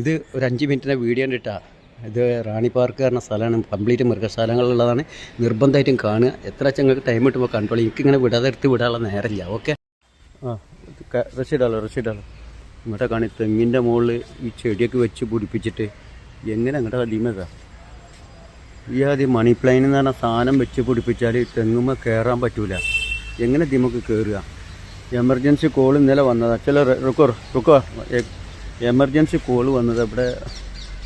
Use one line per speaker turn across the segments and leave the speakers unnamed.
ഇത് ഒരു അഞ്ച് മിനിറ്റിന്റെ വീഡിയോ കണ്ടിട്ടാ. ഇത് റാണി പാർക്ക് പറഞ്ഞ സ്ഥലമാണ്. കംപ്ലീറ്റ് മൃഗശാലകളുള്ളതാണ് നിർബന്ധമായിട്ടും കാണുക. എത്ര വെച്ചാൽ നിങ്ങൾക്ക് ടൈം കിട്ടുമ്പോൾ കണ്ടോളൂ എനിക്കിങ്ങനെ വിടാതെ എടുത്ത് വിടാനുള്ള നേരമില്ല. ഓക്കെ ആ റഷീഡാലോ റഷീഡാലോ ഇങ്ങോട്ടെ കാണി തെങ്ങിന്റെ മുകളിൽ ഈ ചെടിയൊക്കെ വെച്ച് പിടിപ്പിച്ചിട്ട് എങ്ങനെ അങ്ങോട്ട് അതിമതാ ഈ ആദ്യം മണി പ്ലെയിൻ എന്ന് പറഞ്ഞ സാധനം വെച്ച് പിടിപ്പിച്ചാൽ തെങ്ങുമ്പോൾ കയറാൻ പറ്റൂല. എങ്ങനെ ദിമക്ക് കയറുക എമർജൻസി കോൾ ഇന്നലെ വന്നതാ. ചില റുക്കോ റുക്കോ എമർജൻസി കോൾ വന്നത് ഇവിടെ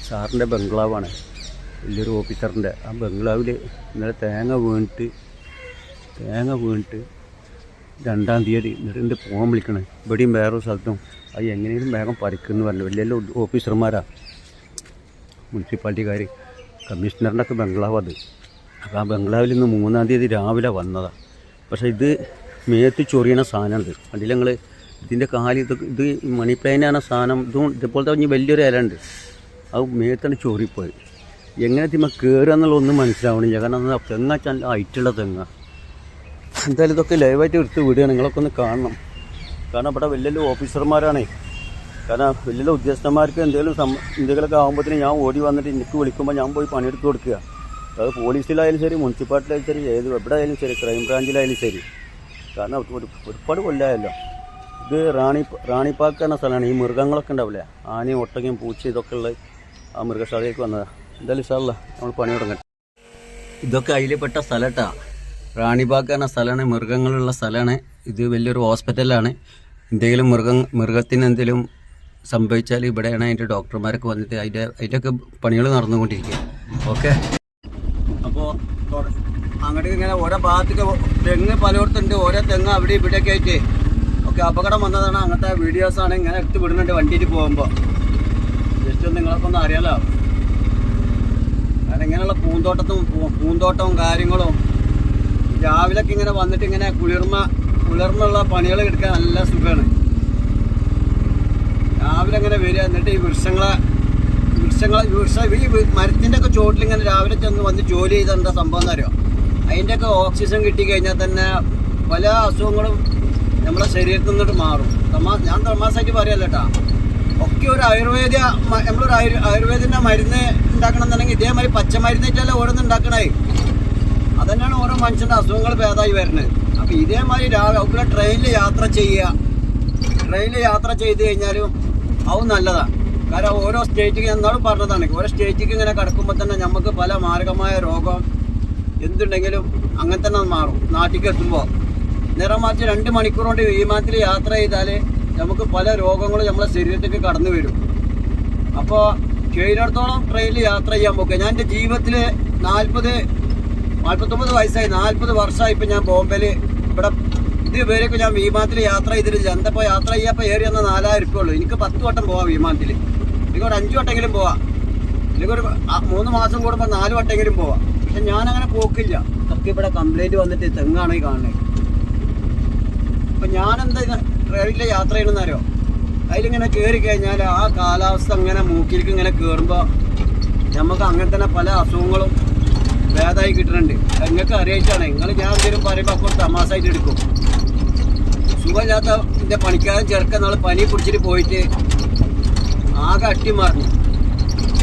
സാറിന്റെ ബംഗ്ലാവാണ്. വലിയൊരു ഓഫീസറിന്റെ. ആ ബംഗ്ലാവിൽ ഇന്നലെ തേങ്ങ വീണിട്ട് തേങ്ങ വീണിട്ട് രണ്ടാം തീയതി എന്നിട്ട് എന്റെ പോകാൻ വിളിക്കണേ. ഇവിടെയും വേറൊരു സ്ഥലത്തും. അത് എങ്ങനെയും വേഗം പറിക്കുമെന്ന് പറഞ്ഞു. വലിയ വലിയ ഓഫീസർമാരാ. മുനിസിപ്പാലിറ്റിക്കാർ കമ്മീഷണറിന്റെ ഒക്കെ ബംഗ്ലാവ് അത്. അപ്പോൾ ആ ബംഗ്ലാവിൽ നിന്ന് മൂന്നാം തീയതി രാവിലെ വന്നതാണ് പക്ഷേ ഇത് മേത്ത് ചൊറിയണ സാധനമുണ്ട് അതിൽ ഞങ്ങൾ ഇതിന്റെ കാൽ ഇത് ഇത് മണി പ്ലാനാണ് സാധനം ഇതും ഇതുപോലത്തെ ഇനി വലിയൊരു ഇല ഉണ്ട്. അത് മേത്താണ് ചോറിപ്പോയി എങ്ങനെ തിമ്മ കയറുക എന്നുള്ള ഒന്നും മനസ്സിലാവണില്ല. കാരണം അത് തെങ്ങ നല്ല ഹൈറ്റുള്ള തെങ്ങ. എന്തായാലും ഇതൊക്കെ ലൈവായിട്ട് എടുത്ത് വിടുക. നിങ്ങളൊക്കെ ഒന്ന് കാണണം. കാരണം ഇവിടെ വലിയ വലിയ ഓഫീസർമാരാണേ കാരണം വലിയ വലിയ ഉദ്യോഗസ്ഥന്മാർക്ക് എന്തെങ്കിലും സം എന്തെങ്കിലുമൊക്കെ ആകുമ്പോഴത്തേന് ഞാൻ ഓടി വന്നിട്ട് എനിക്ക് വിളിക്കുമ്പോൾ ഞാൻ പോയി പണിയെടുത്ത് കൊടുക്കുക. അത് പോലീസിലായാലും ശരി മുനിസിപ്പാലിറ്റിയിലായാലും ശരി ഏത് എവിടെ ആയാലും ശരി ക്രൈം ബ്രാഞ്ചിലായാലും ശരി. കാരണം ഒരു ഒരുപാട് കൊല്ലമായല്ലോ ഇത് റാണി റാണിപ്പാക്ക് എന്ന സ്ഥലമാണ്. ഈ മൃഗങ്ങളൊക്കെ ഉണ്ടാവില്ലേ? ആനയും ഒട്ടകയും പൂച്ച ഇതൊക്കെ ഉള്ള ആ മൃഗശാലയിലേക്ക് വന്നതാണ് എന്തായാലും സ്ഥലമല്ല നമ്മൾ പണി തുടങ്ങട്ടെ. ഇതൊക്കെ അതിൽപ്പെട്ട സ്ഥലട്ടാ. റാണിബാഗ് എന്ന സ്ഥലമാണ് മൃഗങ്ങളുള്ള സ്ഥലമാണ്. ഇത് വലിയൊരു ഹോസ്പിറ്റലാണ്. എന്തെങ്കിലും മൃഗം മൃഗത്തിന് എന്തെങ്കിലും സംഭവിച്ചാൽ ഇവിടെയാണ് അതിന്റെ ഡോക്ടർമാരൊക്കെ വന്നിട്ട് അതിന്റെ അതിന്റെയൊക്കെ പണികൾ നടന്നുകൊണ്ടിരിക്കുക. ഓക്കെ? അപ്പോൾ അങ്ങോട്ട് ഇങ്ങനെ ഓരോ ഭാഗത്തേക്ക് തെങ്ങ് പലയിടത്തുണ്ട്. ഓരോ തെങ്ങ് അവിടെ ഇവിടെയൊക്കെ ആയിട്ട് ഒക്കെ അപകടം വന്നതാണ് അങ്ങനത്തെ വീഡിയോസാണ് ഇങ്ങനെ എടുത്ത് വിടുന്നുണ്ട് വണ്ടിയിൽ പോകുമ്പോൾ ജസ്റ്റ് ഒന്ന് നിങ്ങളൊക്കെ ഒന്ന് അറിയാലോ. കാരണം ഇങ്ങനെയുള്ള പൂന്തോട്ടത്തും പൂന്തോട്ടവും കാര്യങ്ങളും രാവിലെയൊക്കെ ഇങ്ങനെ വന്നിട്ട് ഇങ്ങനെ കുളിർമ കുളിർമുള്ള പണികൾ എടുക്കാൻ നല്ല സുഖമാണ് രാവിലെ ഇങ്ങനെ വരിക എന്നിട്ട് ഈ വൃക്ഷങ്ങളെ വൃക്ഷങ്ങളെ വൃക്ഷ ഈ മരത്തിന്റെ ഒക്കെ ചോട്ടിൽ ഇങ്ങനെ രാവിലെ ചെന്ന് വന്ന് ജോലി ചെയ്ത എന്താ സംഭവം എന്നറിയോ അതിന്റെയൊക്കെ ഓക്സിജൻ കിട്ടി കഴിഞ്ഞാൽ തന്നെ പല അസുഖങ്ങളും നമ്മളെ ശരീരത്തിൽ നിന്നിട്ട് മാറും. തമാ ഞാൻ തമാസായിട്ട് പറയല്ല കേട്ടാ. ഒക്കെ ഒരു ആയുർവേദ നമ്മളൊരു ആയുർ ആയുർവേദിന്റെ മരുന്ന് ഉണ്ടാക്കണം എന്നുണ്ടെങ്കിൽ ഇതേമാതിരി പച്ചമരുന്നിട്ടല്ല ഓരോന്ന് ഉണ്ടാക്കണേ. അതന്നെയാണ് ഓരോ മനുഷ്യന്റെ അസുഖങ്ങൾ ഭേദമായി വരുന്നത്. അപ്പൊ ഇതേമാതിരി രാവിലെ ട്രെയിനിൽ യാത്ര ചെയ്യുക. ട്രെയിനിൽ യാത്ര ചെയ്ത് കഴിഞ്ഞാലും അതും നല്ലതാണ് കാരണം ഓരോ സ്റ്റേറ്റിക്ക് എന്നാലും പറഞ്ഞതാണ്. ഓരോ സ്റ്റേറ്റിക്ക് ഇങ്ങനെ കിടക്കുമ്പോൾ തന്നെ നമുക്ക് പല മാരകമായ രോഗം എന്തുണ്ടെങ്കിലും അങ്ങനെ തന്നെ മാറും. നാട്ടിലേക്ക് എത്തുമ്പോൾ നേരെ മറിച്ച് രണ്ട് മണിക്കൂർ കൊണ്ട് വിമാനത്തിൽ യാത്ര ചെയ്താൽ നമുക്ക് പല രോഗങ്ങളും നമ്മളെ ശരീരത്തേക്ക് കടന്നു വരും. അപ്പോൾ കഴിയുന്നിടത്തോളം ട്രെയിനിൽ യാത്ര ചെയ്യാൻ പോക്കുക ഞാൻ എന്റെ ജീവിതത്തിൽ നാൽപ്പത് നാൽപ്പത്തൊമ്പത് വയസ്സായി. നാൽപ്പത് വർഷമായി ഇപ്പം ഞാൻ ബോംബെയിൽ ഇവിടെ ഇതുവരെയൊക്കെ ഞാൻ വിമാനത്തിൽ യാത്ര ചെയ്തിട്ടില്ല. എന്തപ്പോൾ യാത്ര ചെയ്യാപ്പോൾ ഏറി വന്ന നാലായിരം രൂപ ഉള്ളൂ. എനിക്ക് പത്ത് വട്ടം പോവാം വിമാനത്തിൽ എനിക്ക് ഒരു അഞ്ച് വട്ടെങ്കിലും പോവാം. ആ, മൂന്ന് മാസം കൂടുമ്പോൾ നാല് വട്ടെങ്കിലും പോവാം. പക്ഷെ ഞാനങ്ങനെ പോക്കില്ല. ഒക്കെ ഇവിടെ കംപ്ലൈന്റ് വന്നിട്ട് തെങ്ങാണ് ഈ കാണുന്നത്. അപ്പം ഞാനെന്താ ഇത് ട്രെയിനിൽ യാത്ര ചെയ്യണമെന്നറിയോ അതിലിങ്ങനെ കയറി കഴിഞ്ഞാൽ ആ കാലാവസ്ഥ അങ്ങനെ മൂക്കിലേക്ക് ഇങ്ങനെ കയറുമ്പോൾ നമുക്ക് അങ്ങനെ തന്നെ പല അസുഖങ്ങളും ഭേദമായി കിട്ടുന്നുണ്ട്. നിങ്ങൾക്ക് അറിയിച്ചാണ് നിങ്ങൾ ഞാൻ എന്തെങ്കിലും പറയുമ്പോൾ അപ്പോൾ തമാസായിട്ട് എടുക്കും. സുഖമില്ലാത്ത എന്റെ പണിക്കാരൻ ചെറുക്കൻ നമ്മൾ പനി പിടിച്ചിട്ട് പോയിട്ട് ആകെ അട്ടിമാറിഞ്ഞു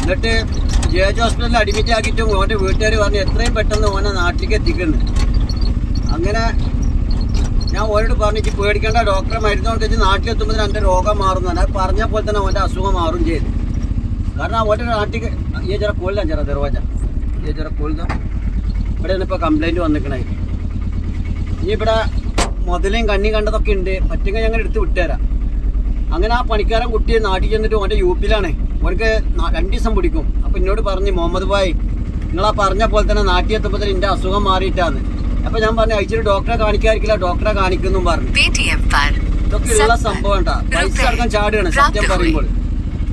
എന്നിട്ട് ജെ എച്ച് ഹോസ്പിറ്റലിൽ അഡ്മിറ്റ് ആക്കിയിട്ടും ഓന്റെ വീട്ടുകാർ പറഞ്ഞു എത്രയും പെട്ടെന്ന് ഓനെ നാട്ടിലേക്ക് എത്തിക്കുന്നു അങ്ങനെ ഞാൻ ഓരോട് പറഞ്ഞിട്ട് പേടിക്കേണ്ട ഡോക്ടറെ മരുന്ന് കൊടുത്തിട്ട് നാട്ടിലെത്തുമ്പോൾ എന്റെ രോഗം മാറുന്നതാണ് പറഞ്ഞ പോലെ തന്നെ അവന്റെ അസുഖം മാറും ചെയ്തു. കാരണം അവന്റെ നാട്ടിൽ ഈ ചില കൊല്ലാം ചില ദർവാജ. ഈ ചില കൊല്ലാം ഇവിടെയാണ് ഇപ്പോൾ കംപ്ലൈന്റ് വന്നിക്കണേ. ഇനി ഇവിടെ മുതലേയും കണ്ണി കണ്ടതൊക്കെ ഉണ്ട്. പറ്റുമെങ്കിൽ ഞങ്ങൾ എടുത്ത് വിട്ടുതരാം. അങ്ങനെ ആ പണിക്കാരൻ കുട്ടിയെ നാട്ടിൽ ചെന്നിട്ട് ഓന്റെ യു പിയിലാണ് ഓനക്ക് രണ്ട് ദിവസം പിടിക്കും. അപ്പം എന്നോട് പറഞ്ഞു മുഹമ്മദ് ഭായ് നിങ്ങളാ പറഞ്ഞ പോലെ തന്നെ നാട്ടിൽ എത്തുമ്പോൾ എന്റെ അസുഖം മാറിയിട്ടാണ് അപ്പം ഞാൻ പറഞ്ഞു അയച്ചിട്ട് ഡോക്ടറെ കാണിക്കാതിരിക്കില്ല ഡോക്ടറെ കാണിക്കുന്നു പറഞ്ഞു
पेटीएम पर
ഇതൊക്കെ ഉള്ള സംഭവം ഉണ്ടാ പൈസ അടക്കം ചാടുകയാണ് സത്യം
രാത്രി
പറയുമ്പോൾ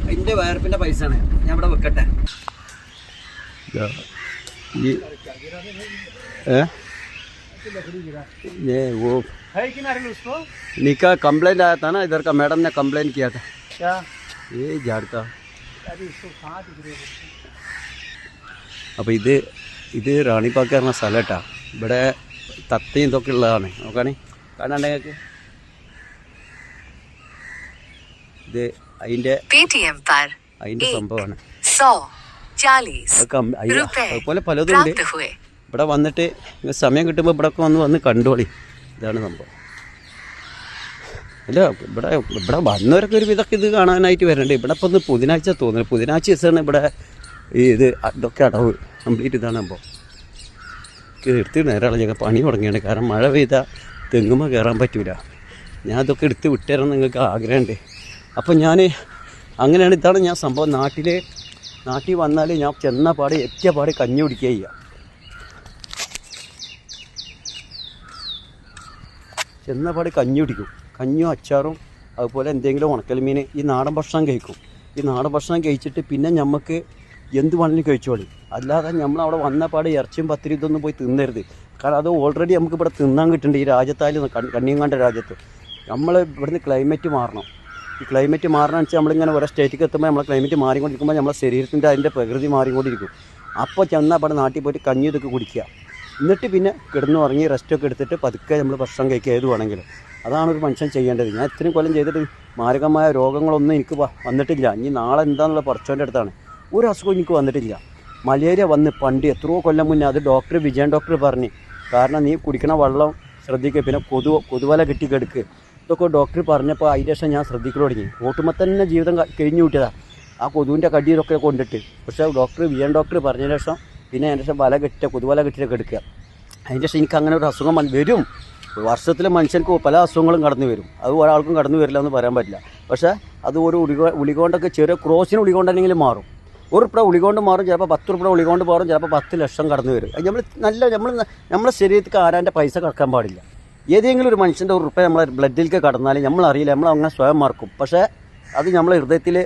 അതിന്റെ വയർപ്പിന്റെ പൈസ ആണ് ഞാൻ ഇവിടെ വെക്കട്ടെ ഈ ഏ? ये वो
है कि नारियल उसको
निका कंप्लेंट आया था ना इधर का मैडम ने कंप्लेंट किया था
क्या
ये झाड़ का
अरे इसको कहाँ दिख रही है
അപ്പോൾ ഇത് ഇത് റാണിപ്പാക്ക് പറഞ്ഞ സ്ഥലട്ടാ ഇവിടെ തത്തയും ഇതൊക്കെ ഉള്ളതാണ്. നോക്കാണേ. കാണാണ്ട് ഞങ്ങൾക്ക് ഇത്
അതിന്റെ
അതിന്റെ സംഭവമാണ്. അതുപോലെ പലതും ഉണ്ട്. ഇവിടെ വന്നിട്ട് സമയം കിട്ടുമ്പോൾ ഇവിടെ ഒക്കെ വന്ന് വന്ന് കണ്ടോളി. ഇതാണ് സംഭവം. അല്ല ഇവിടെ ഇവിടെ വന്നവരൊക്കെ ഒരു വിധമൊക്കെ ഇത് കാണാനായിട്ട് വരണ്ടേ. ഇവിടെ ഇപ്പം ഒന്ന് പുതിനാഴ്ച തോന്നുന്നു. പുതിനാഴ്ച ദിവസമാണ് ഇവിടെ ഈ ഇത് ഇതൊക്കെ അടവ്. കംപ്ലീറ്റ് ഇതാണ് സംഭവം. എടുത്ത് നേരം ഞങ്ങൾ പണി തുടങ്ങിയാണ്. കാരണം മഴ പെയ്താൽ തെങ്ങുമ്പോൾ കയറാൻ പറ്റൂല. ഞാൻ അതൊക്കെ എടുത്ത് വിട്ടുതരാൻ നിങ്ങൾക്ക് ആഗ്രഹമുണ്ട്. അപ്പം ഞാൻ അങ്ങനെയാണ് ഇതാണ് ഞാൻ സംഭവം. നാട്ടിൽ നാട്ടിൽ വന്നാൽ ഞാൻ ചെന്ന പാടെ എത്തിയ പാടെ കഞ്ഞി കുടിക്കുക ചെയ്യുക ചെന്ന പാടെ കഞ്ഞി കുടിക്കും. കഞ്ഞും അച്ചാറും അതുപോലെ എന്തെങ്കിലും ഉണക്കൽ മീൻ ഈ നാടൻ ഭക്ഷണം കഴിക്കും. ഈ നാടൻ ഭക്ഷണം കഴിച്ചിട്ട് പിന്നെ നമുക്ക് എന്ത് വേണമെങ്കിലും കഴിച്ചോളി. അല്ലാതെ നമ്മൾ അവിടെ വന്ന പാട് ഇറച്ചിയും പത്തിരി ഇതൊന്നും പോയി തിന്നരുത്. കാരണം അത് ഓൾറെഡി നമുക്ക് ഇവിടെ തിന്നാൻ കിട്ടുന്നുണ്ട് ഈ രാജ്യത്തായാലും കണ്ണിയങ്ങാണ്ട രാജ്യത്ത്. നമ്മൾ ഇവിടുന്ന് ക്ലൈമറ്റ് മാറണം. ഈ ക്ലൈമറ്റ് മാറണമെന്ന് വെച്ചാൽ നമ്മളിങ്ങനെ ഓരോ സ്റ്റേറ്റിലേക്ക് എത്തുമ്പോൾ നമ്മളെ ക്ലൈമറ്റ് മാറിക്കൊണ്ടിരിക്കുമ്പോൾ നമ്മളെ ശരീരത്തിന്റെ അതിന്റെ പ്രകൃതി മാറിക്കൊണ്ടിരിക്കും. അപ്പോൾ ചെന്നാൽ അവിടെ നാട്ടിൽ പോയിട്ട് കഞ്ഞി ഇതൊക്കെ കുടിക്കുക. എന്നിട്ട് പിന്നെ കിടന്നു ഉറങ്ങി റെസ്റ്റൊക്കെ എടുത്തിട്ട് പതുക്കെ നമ്മൾ ഭക്ഷണം കഴിക്കുക ഏത് വേണമെങ്കിലും. അതാണ് ഒരു മനുഷ്യൻ ചെയ്യേണ്ടത്. ഞാൻ ഇത്രയും കൊല്ലം ചെയ്തിട്ട് മാരകമായ രോഗങ്ങളൊന്നും എനിക്ക് വന്നിട്ടില്ല. ഇനി നാളെ എന്താണെന്നുള്ള പറച്ചോന്റെ അടുത്താണ്. ഒരു അസുഖം എനിക്ക് വന്നിട്ടില്ല. മലേറിയ വന്ന് പണ്ട് എത്രയോ കൊല്ലം മുന്നേ അത് ഡോക്ടർ വിജയൻ ഡോക്ടർ പറഞ്ഞു കാരണം നീ കുടിക്കണ വെള്ളം ശ്രദ്ധിക്കുക പിന്നെ കൊതു കൊതുവല കെട്ടി കെടുക്ക്. ഇതൊക്കെ ഡോക്ടർ പറഞ്ഞപ്പോൾ അതിന്റെ ശേഷം ഞാൻ ശ്രദ്ധിക്കൽ തുടങ്ങി. ഓട്ടുമ്പോൾ തന്നെ ജീവിതം കഴിഞ്ഞു കൂട്ടിയതാണ് ആ കൊതുവിന്റെ കടിയിലൊക്കെ കൊണ്ടിട്ട്. പക്ഷേ ഡോക്ടർ വിജയൻ ഡോക്ടർ പറഞ്ഞതിന് ശേഷം പിന്നെ അതിന്റെ ശേഷം വല കെട്ടിയ കൊതുവല കെട്ടിയിട്ട് എടുക്കുക അതിന്റെ ശേഷം എനിക്ക് അങ്ങനെ ഒരു അസുഖം വരും. വർഷത്തിൽ മനുഷ്യർക്ക് പല അസുഖങ്ങളും കടന്നു വരും. അത് ഒരാൾക്കും കടന്നു വരില്ല എന്ന് പറയാൻ പറ്റില്ല. പക്ഷേ അത് ഒരു ഉളിക ഉളികൊണ്ടൊക്കെ ചെറിയ ക്രോസിന് ഉളികൊണ്ടെങ്കിലും മാറും. ഒരു ഉറുപ്പിട ഉളികൊണ്ട് മാറും ചിലപ്പോൾ പത്ത് ഉറുപ്പിട ഉളികൊണ്ട് മാറും ചിലപ്പോൾ പത്ത് ലക്ഷം കടന്നു വരും. നമ്മൾ നല്ല നമ്മൾ നമ്മുടെ ശരീരത്തിൽ ആരാന്റെ പൈസ കടക്കാൻ പാടില്ല. ഏതെങ്കിലും ഒരു മനുഷ്യന്റെ ഉറുപ്പ നമ്മളെ ബ്ലഡിലേക്ക് കടന്നാൽ നമ്മൾ അറിയില്ല നമ്മൾ അങ്ങനെ സ്വയം മറക്കും. പക്ഷേ അത് നമ്മളെ ഹൃദയത്തിൽ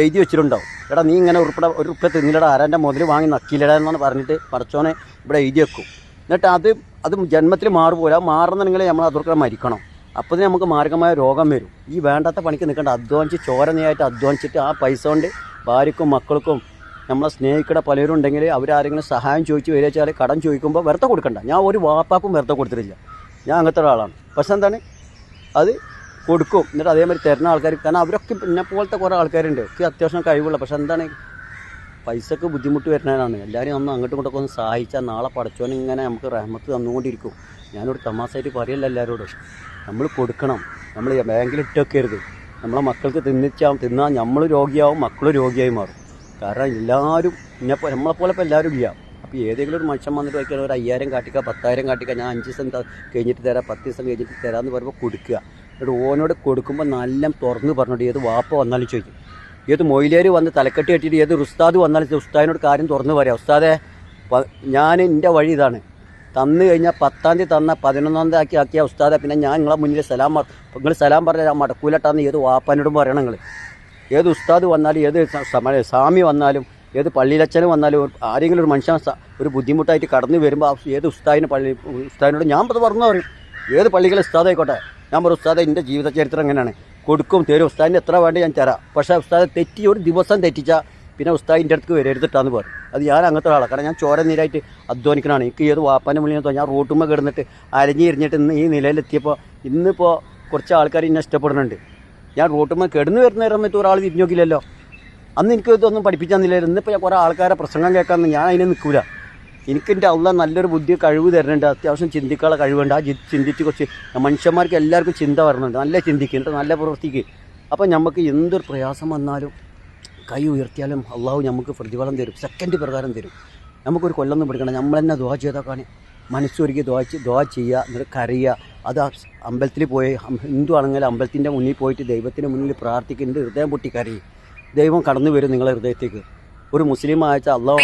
എഴുതി വെച്ചിട്ടുണ്ടാവും. എടാ നീ ഇങ്ങനെ ഉറുപ്പിട ഒരു ഉറുപ്പ തിന്നിലട ആരാന്റെ മുതൽ വാങ്ങി നക്കിയില്ലട എന്നാണ് പറഞ്ഞിട്ട് പടച്ചോനെ ഇവിടെ എഴുതി വെക്കും. എന്നിട്ട് അത് അത് ജന്മത്തിൽ മാറുപോലെ ആ മാറുന്നുണ്ടെങ്കിൽ നമ്മൾ അതൊക്കെ മരിക്കണം. അപ്പോൾ തന്നെ നമുക്ക് മാരകമായ രോഗം വരും. ഈ വേണ്ടാത്ത പണിക്ക് നിൽക്കേണ്ട. അധ്വാനിച്ച് ചോരനെയായിട്ട് അധ്വാനിച്ചിട്ട് ആ പൈസ കൊണ്ട് ഭാര്യക്കും മക്കൾക്കും നമ്മളെ സ്നേഹിക്കണ പലരും ഉണ്ടെങ്കിൽ അവരാരെങ്കിലും സഹായം ചോദിച്ചു വരിക വെച്ചാൽ കടം ചോദിക്കുമ്പോൾ വെറുതെ കൊടുക്കണ്ട. ഞാൻ ഒരു വാപ്പാക്കും വെറുതെ കൊടുത്തിട്ടില്ല. ഞാൻ അങ്ങനത്തെ ഒരാളാണ്. പക്ഷെ എന്താണ്? അത് കൊടുക്കും. എന്നിട്ട് അതേമാതിരി തരുന്ന ആൾക്കാർ കാരണം അവരൊക്കെ എന്നെ പോലത്തെ കുറേ ആൾക്കാരുണ്ട്. ഒക്കെ അത്യാവശ്യം കഴിവുള്ള. പക്ഷെ എന്താണ്? പൈസക്ക് ബുദ്ധിമുട്ട് വരുന്നതാണ് എല്ലാവരും നമ്മൾ അങ്ങോട്ടും ഇങ്ങോട്ടൊക്കെ ഒന്ന് സഹായിച്ചാൽ നാളെ പടച്ചോൻ ഇങ്ങനെ നമുക്ക് റഹ്മത്ത് തന്നുകൊണ്ടിരിക്കും. ഞാനൊരു തമാശയായിട്ട് പറയല്ല എല്ലാവരോടും. നമ്മൾ കൊടുക്കണം. നമ്മൾ ബാങ്കിൽ ഇട്ടൊക്കെരുത് നമ്മളെ മക്കൾക്ക് തിന്നിച്ചാൽ തിന്നാൽ നമ്മൾ രോഗിയാവും മക്കൾ രോഗിയായി മാറും. കാരണം എല്ലാവരും ഇന്നെ നമ്മളെപ്പോലെ ഇപ്പോൾ എല്ലാവരും ഇല്ല. അപ്പോൾ ഏതെങ്കിലും ഒരു മനുഷ്യൻ വന്നിട്ട് വയ്ക്കാൻ ഒരു അയ്യായിരം കാട്ടിക്കുക പത്തായിരം കാട്ടിക്കുക ഞാൻ അഞ്ച് ദിവസം കഴിഞ്ഞിട്ട് തരാം പത്ത് ദിവസം കഴിഞ്ഞിട്ട് തരാമെന്ന് പറയുമ്പോൾ കൊടുക്കുക. എന്നിട്ട് ഓനോട് കൊടുക്കുമ്പോൾ നല്ല തുറന്ന് പറഞ്ഞിട്ട് ഏത് വാപ്പ വന്നാലും ചോദിക്കും. ഏത് മൊയിലേര് വന്ന് തലക്കെട്ടി കെട്ടിയിട്ട് ഏത് ഉസ്താദ് വന്നാലും ഉസ്താദിനോട് കാര്യം തുറന്ന് പറയാം. ഉസ്താദേ ഞാൻ എന്റെ വഴി ഇതാണ്. തന്നു കഴിഞ്ഞാൽ പത്താം തീയതി തന്ന പതിനൊന്നാം തീയതി ആക്കി ആക്കിയ ഉസ്താദെ പിന്നെ ഞാൻ നിങ്ങളെ മുന്നിൽ സലാം നിങ്ങൾ സലാം പറഞ്ഞാൽ മടക്കൂലട്ടാന്ന് ഏത് വാപ്പാനോടും പറയണം നിങ്ങൾ ഏത് ഉസ്താദ് വന്നാലും ഏത് സ്വാമി വന്നാലും ഏത് പള്ളിയിലച്ഛനും വന്നാലും ആരെങ്കിലും ഒരു മനുഷ്യൻ ഒരു ബുദ്ധിമുട്ടായിട്ട് കടന്നു വരുമ്പോൾ ഏത് ഉസ്താദിന് പള്ളി ഉസ്താദിനോട് ഞാൻ അത് പറഞ്ഞു പറയും. ഏത് പള്ളികളെ ഉസ്താദ് ആയിക്കോട്ടെ. ഞാൻ പറയും ഉസ്താദ് എന്റെ ജീവിത ചരിത്രം എങ്ങനെയാണ് കൊടുക്കും തരും. ഉസ്താദിന് എത്ര വേണ്ടി ഞാൻ തരാം. പക്ഷേ ഉസ്താദ് തെറ്റി ഒരു ദിവസം തെറ്റിച്ചാൽ പിന്നെ ഉസ്താദിന്റെ അടുത്ത് വരരുതിട്ടാന്ന് പറയും അത് ഞാൻ അങ്ങനത്തെ ഒരാളാണ് കാരണം ഞാൻ ചോര നീരായിട്ട് അധ്വാനിക്കണതാണ്. എനിക്ക് ഏത് വാപ്പാന്റെ മുന്നിൽ ഞാൻ റോട്ടുമ്മ കിടന്നിട്ട് അരഞ്ഞിരിഞ്ഞിട്ട് ഇന്ന് ഈ നിലയിലെത്തിയപ്പോൾ ഇന്നിപ്പോൾ കുറച്ച് ആൾക്കാർ എന്നെ ഇഷ്ടപ്പെടുന്നുണ്ട്. ഞാൻ റോട്ടുമ്മ കിടന്നു വരുന്ന സമയത്ത് ഒരാൾ തിരിഞ്ഞു നോക്കില്ലല്ലോ അന്ന് എനിക്ക് ഇതൊന്നും പഠിപ്പിച്ചാന്നില്ലായിരുന്നു ഇന്നിപ്പോൾ ഞാൻ കുറേ ആൾക്കാരെ പ്രസംഗം കേൾക്കാമെന്ന് ഞാൻ അതിനെ നിൽക്കില്ല എനിക്ക് എന്റെ അള്ള നല്ലൊരു ബുദ്ധി കഴിവ് തരുന്നുണ്ട്. അത്യാവശ്യം ചിന്തിക്കാനുള്ള കഴിവുണ്ട്. ആ ചിന്തിച്ച് കുറച്ച് മനുഷ്യന്മാർക്ക് എല്ലാവർക്കും ചിന്ത വരുന്നുണ്ട് നല്ല ചിന്തിക്കുന്നുണ്ട് നല്ല പ്രവർത്തിക്ക് അപ്പോൾ നമുക്ക് എന്തൊരു പ്രയാസം വന്നാലും കൈ ഉയർത്തിയാലും അള്ളാഹു നമുക്ക് പ്രതിഫലം തരും. സെക്കൻഡ് പ്രകാരം തരും. നമുക്കൊരു കൊല്ലൊന്നും പിടിക്കണം നമ്മൾ തന്നെ ദുവാ ചെയ്താൽ കാണി മനസ്സൊരുക്കി ദുവാ ദുവാ ചെയ്യുക. എന്നിട്ട് കരയുക. അത് അമ്പലത്തിൽ പോയി ഹിന്ദു ആണെങ്കിൽ അമ്പലത്തിന്റെ മുന്നിൽ പോയിട്ട് ദൈവത്തിന്റെ മുന്നിൽ പ്രാർത്ഥിക്കുന്നുണ്ട് ഹൃദയം പൊട്ടി കരയും. ദൈവം കടന്നു വരും നിങ്ങളെ ഹൃദയത്തേക്ക്. ഒരു മുസ്ലിം ആയച്ച അള്ളാഹു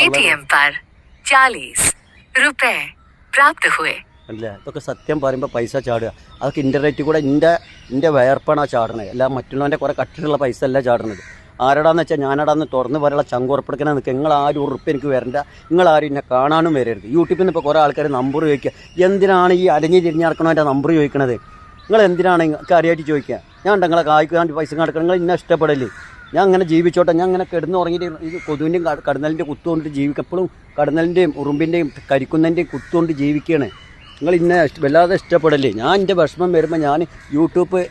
അല്ലേ ഇതൊക്കെ സത്യം പറയുമ്പോൾ പൈസ ചാടുക. അതൊക്കെ ഇന്റർനെറ്റ് കൂടെ എന്റെ എന്റെ വേർപ്പാണ് ആ ചാടണത്. അല്ല മറ്റുള്ളവന്റെ കുറേ കട്ടിലുള്ള പൈസ അല്ല ചാടണത്. ആരടാന്ന് വെച്ചാൽ ഞാനടാന്ന് തുറന്ന് പറയാനുള്ള ചങ്കുറപ്പെടുക്കണ നിൽക്കുക നിങ്ങൾ ആരും ഉറപ്പ് എനിക്ക് വരണ്ട. നിങ്ങൾ ആരും എന്നെ കാണാനും വരരുത്. യൂട്യൂബിൽ നിന്ന് ഇപ്പോൾ കുറേ ആൾക്കാർ നമ്പർ ചോദിക്കുക എന്തിനാണ് ഈ അലഞ്ഞ് തിരിഞ്ഞ് നടക്കണവന്റെ നമ്പർ ചോദിക്കണത്? നിങ്ങൾ എന്തിനാണ് കാര്യമായിട്ട് ചോദിക്കുക ഞാൻ നിങ്ങളെ കായ്ക്കാണ്ട് പൈസ നടക്കണം നിങ്ങൾ ഇന്നെ ഇഷ്ടപ്പെടല്ലേ ഞാൻ അങ്ങനെ ജീവിച്ചോട്ടെ. ഞാൻ അങ്ങനെ കിടന്ന് ഉറങ്ങിയിട്ട് ഇത് കൊതുവിന്റെയും കട- കടന്നലിന്റെ കുത്തുകൊണ്ട് ജീവിക്കപ്പോഴും കടന്നലിന്റെയും ഉറുമ്പിന്റെയും കരിക്കുന്നതിന്റെയും കുത്തുകൊണ്ട് ജീവിക്കുകയാണ് നിങ്ങൾ ഇന്നെ വല്ലാതെ ഇഷ്ടപ്പെടല്ലേ ഞാൻ എന്റെ വിഷമം വരുമ്പോൾ ഞാൻ യൂട്യൂബ്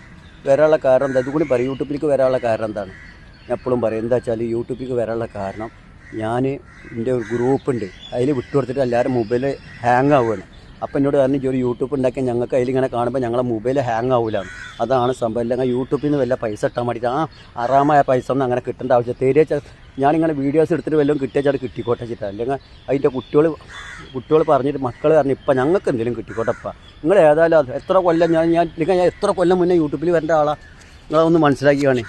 വരാനുള്ള കാരണം എന്താ? അതുകൂടി പറയും. യൂട്യൂബിലേക്ക് വരാനുള്ള കാരണം എന്താണ്? എപ്പോഴും പറയും എന്താ വെച്ചാൽ യൂട്യൂബിലേക്ക് വരാനുള്ള കാരണം ഞാൻ എന്റെ ഒരു ഗ്രൂപ്പ് ഉണ്ട് അതിൽ വിട്ടുകൊടുത്തിട്ട് എല്ലാവരും മൊബൈൽ ഹാങ് ആവുകയാണ്. അപ്പം എന്നോട് "ഇജ്ജ് ഒരു യൂട്യൂബ് ഉണ്ടാക്കിയാൽ ഞങ്ങൾക്ക് അതിലിങ്ങനെ കാണുമ്പോൾ ഞങ്ങളെ മൊബൈൽ ഹാങ് ആവില്ല അതാണ് സംഭവം. അല്ലെങ്കിൽ യൂട്യൂബിൽ നിന്ന് വല്ല പൈസ ഇട്ടാൻ വേണ്ടിയിട്ട് ആ അറാമായ പൈസ ഒന്നും അങ്ങനെ കിട്ടേണ്ട ആവശ്യം തേരിയ ഞാനിങ്ങനെ വീഡിയോസ് എടുത്തിട്ട് വല്ലതും കിട്ടിയാൽ കിട്ടിക്കോട്ടെ ചിട്ട അല്ലെങ്കിൽ അതിന്റെ കുട്ടികൾ കുട്ടികൾ പറഞ്ഞിട്ട് മക്കൾ പറഞ്ഞു ഇപ്പം ഞങ്ങൾക്ക് എന്തെങ്കിലും കിട്ടിക്കോട്ടെ അപ്പം നിങ്ങൾ ഏതായാലും എത്ര കൊല്ലം ഞാൻ ഞാൻ ഞാൻ എത്ര കൊല്ലം മുന്നേ യൂട്യൂബിൽ വരേണ്ട ആളാണ് നിങ്ങളതൊന്ന് മനസ്സിലാക്കിയാണ്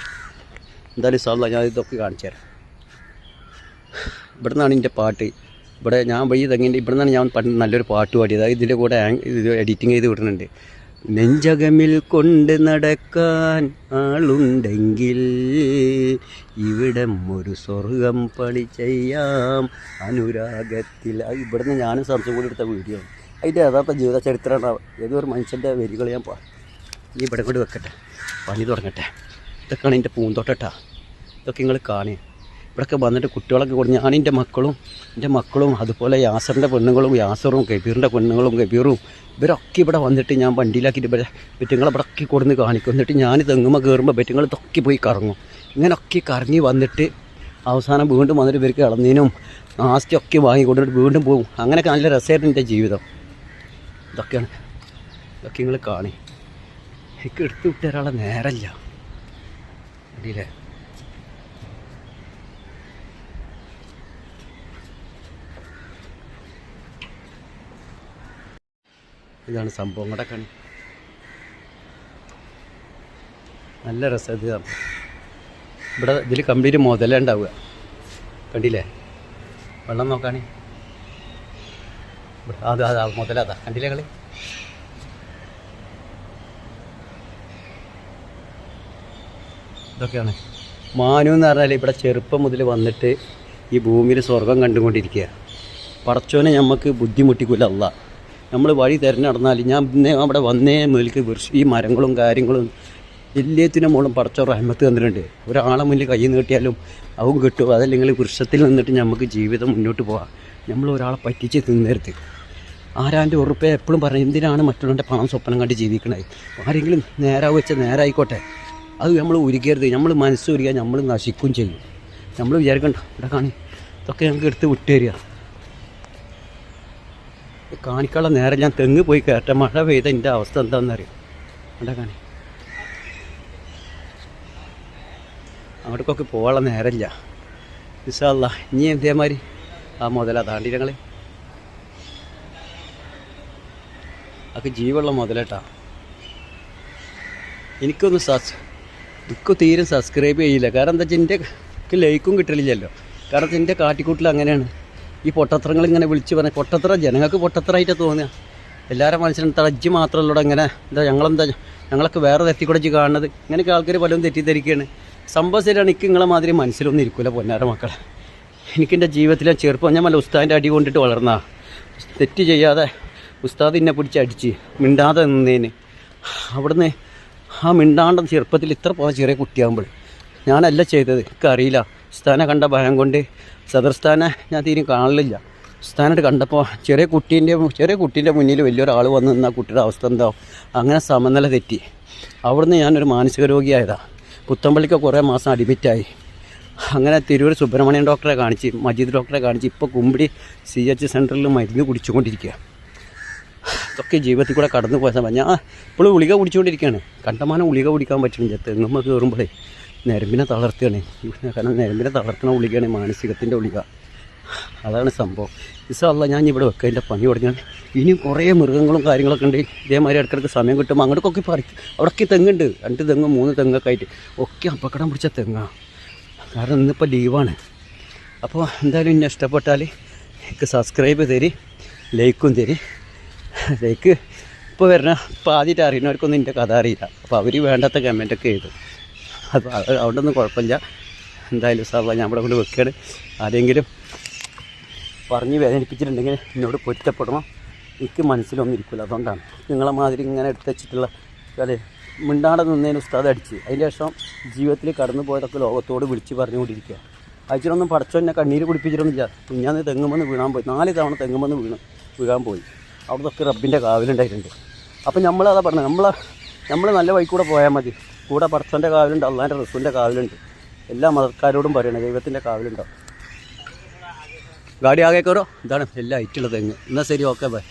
എന്തായാലും സാറില്ല ഞാൻ ഇതൊക്കെ കാണിച്ചു തരാം. ഇവിടെ നിന്നാണ് എന്റെ പാട്ട്. ഇവിടെ ഞാൻ വഴി തെങ്ങിന്റെ ഇവിടെ നിന്നാണ് ഞാൻ പണ്ട് നല്ലൊരു പാട്ട് പാടിയത്. ഇതിന്റെ കൂടെ ഇത് എഡിറ്റിങ് ചെയ്ത് വിടുന്നുണ്ട്. നെഞ്ചകമിൽ കൊണ്ട് നടക്കാൻ ആളുണ്ടെങ്കിൽ ഇവിടം ഒരു സ്വർഗം പണി ചെയ്യാം. അനുരാഗത്തിൽ. ഇവിടുന്ന് ഞാനും സംശയം കൂടി എടുത്ത വീഡിയോ അതിന്റെ യഥാർത്ഥ ജീവിത ചരിത്രമാണ്. ഏതൊരു മനുഷ്യന്റെ വരികൾ ഞാൻ പാ ഇവിടെ കൂടി വെക്കട്ടെ. പണി തുടങ്ങട്ടെ. ഇതൊക്കെയാണ് എന്റെ പൂന്തോട്ടട്ടാ. ഇതൊക്കെ നിങ്ങൾ കാണുക ഇവിടെയൊക്കെ വന്നിട്ട് കുട്ടികളൊക്കെ കൊടുത്ത് ഞാൻ എന്റെ മക്കളും എന്റെ മക്കളും അതുപോലെ യാസറിന്റെ പെണ്ണുങ്ങളും യാസറും കബീറിന്റെ പെണ്ണുങ്ങളും കബീറും ഇവരൊക്കെ ഇവിടെ വന്നിട്ട് ഞാൻ വണ്ടിയിലാക്കിയിട്ട് ഇവരെ പെറ്റുങ്ങളെ ഇവിടെയൊക്കെ കൊടുന്ന് കാണിക്കും. എന്നിട്ട് ഞാൻ തെങ്ങുമ്പോൾ കയറുമ്പോൾ പെറ്റുങ്ങൾ ഇതൊക്കെ പോയി കറങ്ങും. ഇങ്ങനെയൊക്കെ കറങ്ങി വന്നിട്ട് അവസാനം വീണ്ടും വന്നിട്ട് ഇവർക്ക് ഇളന്നീനും ആസ്തിയൊക്കെ വാങ്ങി കൊണ്ടിട്ട് വീണ്ടും പോകും അങ്ങനെയൊക്കെ നല്ല രസമായിരുന്നു എന്റെ ജീവിതം. ഇതൊക്കെയാണ്. ഇതൊക്കെ നിങ്ങൾ കാണി. എനിക്ക് എടുത്തു വിട്ടൊരാളെ നേരല്ല അറിയില്ലേ ഇതാണ് സംഭവം. കണി നല്ല രസം ഇത്. ഇവിടെ ഇതിൽ കംപ്ലീറ്റ് മുതലേ ഉണ്ടാവുക. കണ്ടില്ലേ? വെള്ളം നോക്കാണി അത് അതാ. മുതലതാ കണ്ടില്ലേ കളി? ഇതൊക്കെയാണ്. മാനു എന്ന് പറഞ്ഞാൽ ഇവിടെ ചെറുപ്പം മുതൽ വന്നിട്ട് ഈ ഭൂമിയിൽ സ്വർഗം കണ്ടുകൊണ്ടിരിക്കുക പറച്ചോനെ നമുക്ക് ബുദ്ധിമുട്ടിക്കില്ല അല്ല നമ്മൾ വഴി തിരഞ്ഞടന്നാൽ ഞാൻ ഇന്നേ അവിടെ വന്നേ മുതൽക്ക് ഈ മരങ്ങളും കാര്യങ്ങളും എല്ലാത്തിനും മോളും പറച്ചോ റഹ്മത്ത് തന്നിട്ടുണ്ട്. ഒരാളെ മുന്നിൽ കൈ നീട്ടിയാലും അവൻ കിട്ടും. അതല്ലെങ്കിൽ വൃക്ഷത്തിൽ നിന്നിട്ട് നമുക്ക് ജീവിതം മുന്നോട്ട് പോകാം നമ്മൾ ഒരാളെ പറ്റിച്ച് തിന്നരുത്. ആരാന്റെ ഉറപ്പേ എപ്പോഴും പറഞ്ഞു എന്തിനാണ് മറ്റുള്ളവന്റെ പണം സ്വപ്നം കണ്ട് ജീവിക്കണത് ആരെങ്കിലും നേരാവ് വെച്ച നേരായിക്കോട്ടെ. അത് നമ്മൾ ഒരുക്കരുത് നമ്മൾ മനസ്സ് ഉരുക നമ്മൾ നശിക്കും ചെയ്യും. നമ്മൾ വിചാരിക്കണ്ട ഇവിടെ കാണി ഇതൊക്കെ ഞങ്ങൾക്ക് എടുത്ത് വിട്ടുതരിക. കാണിക്കാനുള്ള നേരം ഞാൻ തെങ്ങ് പോയി കയറ്റ മഴ പെയ്ത എന്റെ അവസ്ഥ എന്താണെന്നറിയാം ഇവിടെ കാണി. അവിടേക്കൊക്കെ പോകാനുള്ള നേരമില്ല. വിശാല്ല ഇനി എന്തേമാതിരി? ആ മുതലാ താണ്ടി ഞങ്ങൾ അതൊക്കെ ജീവുള്ള മുതലേട്ടാ. എനിക്കൊന്ന് സസ് എനിക്ക് തീരെ സബ്സ്ക്രൈബ് ചെയ്യില്ല. കാരണം എന്താ വെച്ചാൽ എന്റെ ലൈക്കും കിട്ടലില്ലല്ലോ. കാരണം എന്റെ കാട്ടിക്കൂട്ടിൽ അങ്ങനെയാണ്. ഈ പൊട്ടത്രങ്ങൾ ഇങ്ങനെ വിളിച്ച് പറഞ്ഞ പൊട്ടത്ര ജനങ്ങൾക്ക് പൊട്ടത്രമായിട്ട് തോന്നുക. എല്ലാവരും മനസ്സിലും തജ്ജ് മാത്രമല്ലോ ഇങ്ങനെ എന്താ ഞങ്ങളെന്താ ഞങ്ങളൊക്കെ വേറെ തെറ്റിക്കുടച്ച് കാണുന്നത്? ഇങ്ങനെയൊക്കെ ആൾക്കാർ പലതും തെറ്റിദ്ധരിക്കുകയാണ് സംഭവം ശരിയാണ് എനിക്ക് നിങ്ങളെ മാതിരി മനസ്സിലൊന്നും ഇരിക്കില്ല പൊന്നാര മക്കളെ. എനിക്കെന്റെ ജീവിതത്തിൽ ചെറുപ്പം ഞാൻ നല്ല ഉസ്താദിന്റെ അടി കൊണ്ടിട്ട് വളർന്ന. തെറ്റ് ചെയ്യാതെ ഉസ്താദ് എന്നെ പിടിച്ച് അടിച്ച് മിണ്ടാതെ നിന്നേന്. അവിടുന്ന് ആ മിണ്ടാണ്ട ചെറുപ്പത്തിൽ ഇത്ര പോകാൻ ചെറിയ കുട്ടിയാകുമ്പോൾ ഞാനല്ല ചെയ്തത്. എനിക്കറിയില്ല ഉസ്താനെ കണ്ട ഭയം കൊണ്ട് സദർസ്ഥാനെ ഞാൻ തീരെ കാണലില്ല. ഉസ്താനായിട്ട് കണ്ടപ്പോൾ ചെറിയ കുട്ടീന്റെ ചെറിയ കുട്ടീന്റെ മുന്നിൽ വലിയൊരാൾ വന്ന് നിന്ന കുട്ടിയുടെ അവസ്ഥ എന്താവും അങ്ങനെ സമനില തെറ്റി. അവിടുന്ന് ഞാനൊരു മാനസിക രോഗിയായതാണ് പുത്തമ്പള്ളിക്ക് കുറേ മാസം അഡ്മിറ്റായി അങ്ങനെ തിരൂർ സുബ്രഹ്മണ്യൻ ഡോക്ടറെ കാണിച്ച് മജീദ് ഡോക്ടറെ കാണിച്ച് ഇപ്പോൾ കുമ്പിടി സി എച്ച് സെന്ററിൽ മരുന്ന് കുടിച്ചുകൊണ്ടിരിക്കുക ഇതൊക്കെ ജീവിതത്തിൽ കൂടെ കടന്നു പോയ സമയം. ഞാൻ ഇപ്പോഴും ഗുളിക കുടിച്ചുകൊണ്ടിരിക്കുകയാണ്. കണ്ടമാനം ഗുളിക കുടിക്കാൻ പറ്റുന്നില്ല തെങ്ങുമ്പോൾ കയറുമ്പോഴേ നരമ്പിനെ തളർത്തുകയാണ്. കാരണം നരമ്പിനെ തളർത്തുന്ന ഗുളികയാണ് മാനസികത്തിന്റെ ഗുളിക. അതാണ് സംഭവം. ഇസല്ല ഞാൻ ഇവിടെ വെക്കുക എന്റെ പണി തുടങ്ങിയാണ് ഇനിയും കുറേ മൃഗങ്ങളും കാര്യങ്ങളൊക്കെ ഉണ്ട്. ഇതേമാതിരി ഇടയ്ക്കിടയ്ക്ക് സമയം കിട്ടുമ്പോൾ അങ്ങോട്ടൊക്കെ പറിക്കും അവിടെയൊക്കെ തെങ്ങുണ്ട്. രണ്ട് തെങ്ങ് മൂന്ന് തെങ്ങൊക്കെ ആയിട്ട്. ഒക്കെ അപകടം പിടിച്ച തെങ്ങാണ് കാരണം ഇന്നിപ്പോൾ ലീവാണ്. അപ്പോൾ എന്തായാലും എന്നെ ഇഷ്ടപ്പെട്ടാൽ എനിക്ക് സബ്സ്ക്രൈബ് തരി ലൈക്കും തരി. ലൈക്ക് ഇപ്പോൾ വരുന്ന ഇപ്പോൾ ആദ്യമായിട്ട് അറിയുന്നവർക്കൊന്നും എന്റെ കഥ അറിയില്ല. അപ്പോൾ അവർ വേണ്ടാത്ത കമന്റൊക്കെ എഴുതും. അപ്പോൾ അത് അതുകൊണ്ടൊന്നും കുഴപ്പമില്ല. എന്തായാലും സാർ ഞാൻ ഇവിടെ കൊണ്ട് വെക്കുകയാണ് ആരെങ്കിലും പറഞ്ഞ് വേദനിപ്പിച്ചിട്ടുണ്ടെങ്കിൽ എന്നോട് പൊരുത്തപ്പെടണം. എനിക്ക് മനസ്സിലൊന്നും ഇരിക്കില്ല അതുകൊണ്ടാണ് നിങ്ങളെ മാതിരി ഇങ്ങനെ എടുത്ത് വെച്ചിട്ടുള്ള അതെ മിണ്ടാടെ നിന്നതിന് ഉസ്താദ് അടിച്ച്. അതിന്റെ ശേഷം ജീവിതത്തിൽ കടന്നു പോയതൊക്കെ ലോകത്തോട് വിളിച്ച് പറഞ്ഞുകൊണ്ടിരിക്കുക. അയച്ചിട്ടൊന്നും പടച്ചോ എന്നെ കണ്ണീര് കുടിപ്പിച്ചിട്ടൊന്നുമില്ല ഞാൻ തെങ്ങുമെന്ന് വീണാൻ പോയി. നാല് തവണ തെങ്ങുമെന്ന് വീണ് വീഴാൻ പോയി. അവിടുത്തെ റബ്ബിന്റെ കാവിലുണ്ടായിട്ടുണ്ട്. അപ്പം നമ്മളതാ പറഞ്ഞത് നമ്മളെ നമ്മൾ നല്ല വഴി കൂടെ പോയാൽ മതി. കൂടെ പടച്ചോന്റെ കാവിലുണ്ട് അള്ളാന്റെ റസൂലിന്റെ കാവിലുണ്ട്. എല്ലാ മതക്കാരോടും പറയണം ദൈവത്തിന്റെ കാവിലുണ്ടാവും ഗാഡി ആകെ കയറോ ഇതാണ് എല്ലാ ഐറ്റുള്ള തെങ്ങ് എന്നാൽ ശരി ഓക്കെ ബൈ.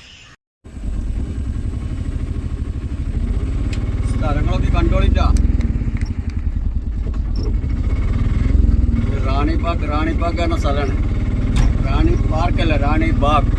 സ്ഥലങ്ങളൊക്കെ കണ്ടോളില്ല റാണി ബാഗ് റാണി പാക്ക് എന്ന സ്ഥലമാണ്. റാണി പാർക്കല്ല റാണി ബാഗ്.